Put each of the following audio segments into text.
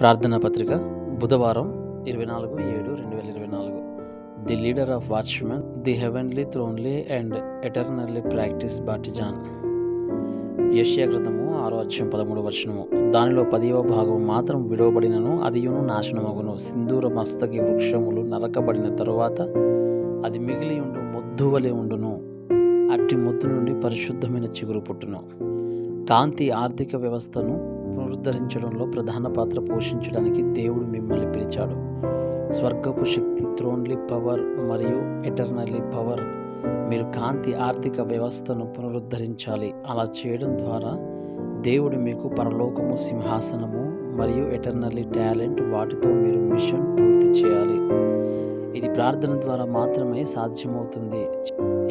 ప్రార్థనా పత్రిక బుధవారం ఇరవై నాలుగు ఏడు రెండు వేల ఇరవై నాలుగు. The leader of watchmen the heavenly thronely and eternally practice బాటిజాన్ యష్యా గ్రంథము ఆరో అధ్యాయం పదమూడు వచనము. దానిలో పదివ భాగం మాత్రం విడవబడినను అదియును నాశనమగును. సింధూర మస్తకి వృక్షములు నరకబడిన తరువాత అది మిగిలి ఉండు మొద్దు వలె ఉండును. అట్టి మొద్దు నుండి పరిశుద్ధమైన చిగురు పుట్టును. కాంతి ఆర్థిక వ్యవస్థను పునరుద్ధరించడంలో ప్రధాన పాత్ర పోషించడానికి దేవుడు మిమ్మల్ని పిలిచాడు. స్వర్గపు శక్తి థ్రోన్లీ పవర్ మరియు ఎటర్నల్లీ పవర్ మీరు కాంతి ఆర్థిక వ్యవస్థను పునరుద్ధరించాలి. అలా చేయడం ద్వారా దేవుడు మీకు పరలోకము సింహాసనము మరియు ఎటర్నల్లీ టాలెంట్ వాటితో మీరు మిషన్ పూర్తి చేయాలి. ఇది ప్రార్థన ద్వారా మాత్రమే సాధ్యమవుతుంది.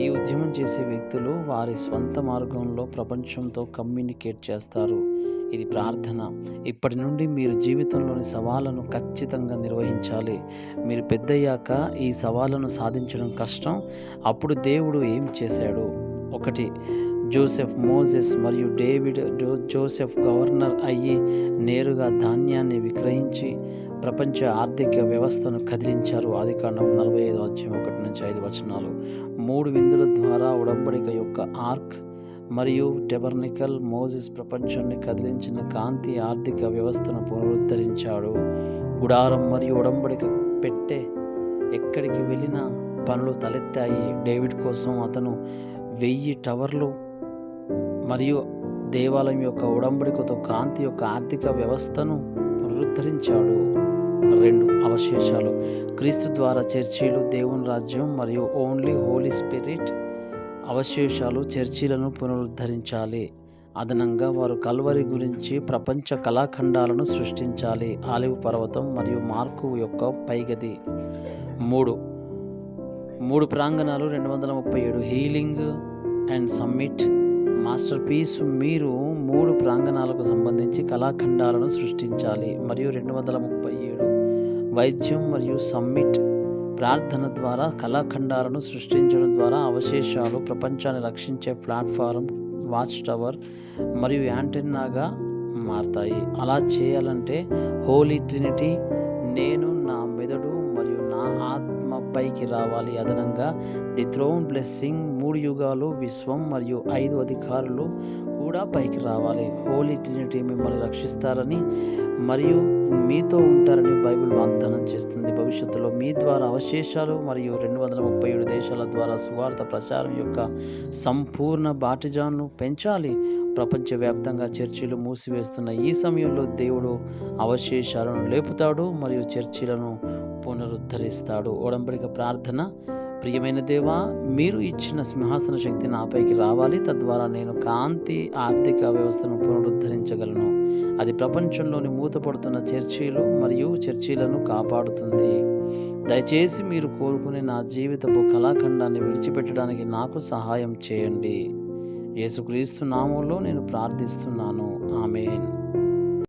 ఈ ఉద్యమం చేసే వ్యక్తులు వారి స్వంత మార్గంలో ప్రపంచంతో కమ్యూనికేట్ చేస్తారు. ఇది ప్రార్థన. ఇప్పటి నుండి మీరు జీవితంలోని సవాళ్ళను ఖచ్చితంగా నిర్వహించాలి. మీరు పెద్దయ్యాక ఈ సవాళ్ళను సాధించడం కష్టం. అప్పుడు దేవుడు ఏం చేశాడు? ఒకటి జోసెఫ్ మోజెస్ మరియు డేవిడ్ జోసెఫ్ గవర్నర్ అయ్యి నేరుగా ధాన్యాన్ని విక్రయించి ప్రపంచ ఆర్థిక వ్యవస్థను కదిలించారు. ఆదికాండం నలభై ఐదు అధ్యాయం ఒకటి నుంచి ఐదు వచనాలు. మూడు విందుల ద్వారా ఉడంబడిక యొక్క ఆర్క్ మరియు టెబర్నికల్ మోజిస్ ప్రపంచాన్ని కదిలించిన కాంతి ఆర్థిక వ్యవస్థను పునరుద్ధరించాడు. గుడారం మరియు ఉడంబడిక పెట్టే ఎక్కడికి వెళ్ళినా పనులు తలెత్తాయి. డేవిడ్ కోసం అతను వెయ్యి టవర్లు మరియు దేవాలయం యొక్క ఉడంబడికతో కాంతి యొక్క ఆర్థిక వ్యవస్థను పునరుద్ధరించాడు. రెండు అవశేషాలు. క్రీస్తు ద్వారా చర్చీలు దేవుని రాజ్యం మరియు ఓన్లీ హోలీ స్పిరిట్ అవశేషాలు చర్చీలను పునరుద్ధరించాలి. అదనంగా వారు కల్వరి గురించి ప్రపంచ కళాఖండాలను సృష్టించాలి. ఆలివ్ పర్వతం మరియు మార్కు యొక్క పైగది. మూడు. మూడు ప్రాంగణాలు రెండు వందల ముప్పై ఏడు healing and summit masterpiece మీరు మూడు ప్రాంగణాలకు సంబంధించి కళాఖండాలను సృష్టించాలి. మరియు రెండు వందల ముప్పై ఏడు వైద్యం మరియు సమ్మిట్ ప్రార్థన ద్వారా కళాఖండాలను సృష్టించడం ద్వారా అవశేషాలు ప్రపంచాన్ని రక్షించే ప్లాట్ఫారం వాచ్ టవర్ మరియు యాంటెన్నాగా మారతాయి. అలా చేయాలంటే హోలీ ట్రినిటీ నేను నా మెదడు మరియు నా ఆత్మ పైకి రావాలి. అదనంగా ది థ్రోన్ బ్లెస్సింగ్ మూడు యుగాలు విశ్వం మరియు ఐదు అధికారులు కూడా పైకి రావాలి. హోలీ ట్రినిటీ మిమ్మల్ని రక్షిస్తారని మరియు మీతో ఉంటారని బైబిల్ వాగ్దానం చేస్తుంది. భవిష్యత్తులో మీ ద్వారా అవశేషాలు మరియు రెండు వందల ముప్పై ఏడు దేశాల ద్వారా సువార్త ప్రచారం యొక్క సంపూర్ణ బాటిజాన్ను పెంచాలి. ప్రపంచవ్యాప్తంగా చర్చిలు మూసివేస్తున్న ఈ సమయంలో దేవుడు అవశేషాలను లేపుతాడు మరియు చర్చిలను పునరుద్ధరిస్తాడు. ఒడంబడిక ప్రార్థన ప్రియమైన దేవా మీరు ఇచ్చిన సింహాసన శక్తి నాపైకి రావాలి. తద్వారా నేను కాంతి ఆర్థిక వ్యవస్థను పునరుద్ధరించగలను. అది ప్రపంచంలోని మూతపడుతున్న చర్చీలు మరియు చర్చీలను కాపాడుతుంది. దయచేసి మీరు కోరుకునే నా జీవితపు కళాఖండాన్ని విడిచిపెట్టడానికి నాకు సహాయం చేయండి. యేసుక్రీస్తు నామంలో నేను ప్రార్థిస్తున్నాను. ఆమెన్.